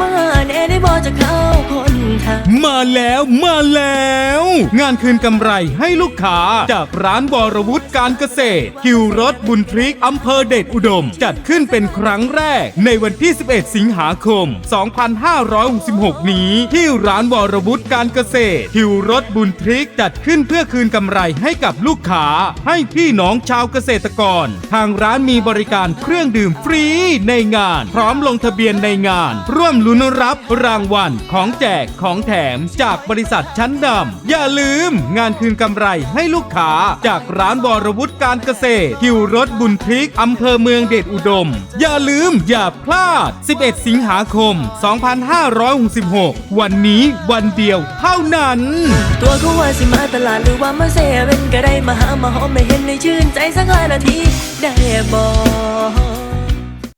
มาแน่ได้บอกจะเข้าคน มาแล้วมาแล้ว งานคืนกำไรให้ลูกค้าจากร้านวรวุฒิการเกษตร คิวรถบุญพริกอำเภอเดชอุดม จัดขึ้นเป็นครั้งแรก ในวันที่ 11 สิงหาคม 2566 นี้ ที่ร้านวรวุฒิการเกษตร คิวรถบุญพริกจัดขึ้นเพื่อคืนกำไรให้กับลูกค้า ให้พี่น้องชาวเกษตรกร ทางร้านมีบริการเครื่องดื่มฟรีในงาน พร้อมลงทะเบียนในงาน ร่วมลุ้นรับรางวัลของแจกของแถมจากบริษัทชั้นนำอย่าลืมงานคืนกำไรให้ลูกค้า จากร้านวรวุฒิการเกษตรคิวรถบุญพริกอำเภอเมืองเดชอุดม อย่าลืมอย่าพลาด 11 สิงหาคม 2566 วันนี้วันเดียวเท่านั้น ตัวเขาว่าสิมาตลาดหรือว่ามาเซเว่นก็ได้มาหามาหอมไม่เห็นในชื่นใจสักห้านาทีได้บอก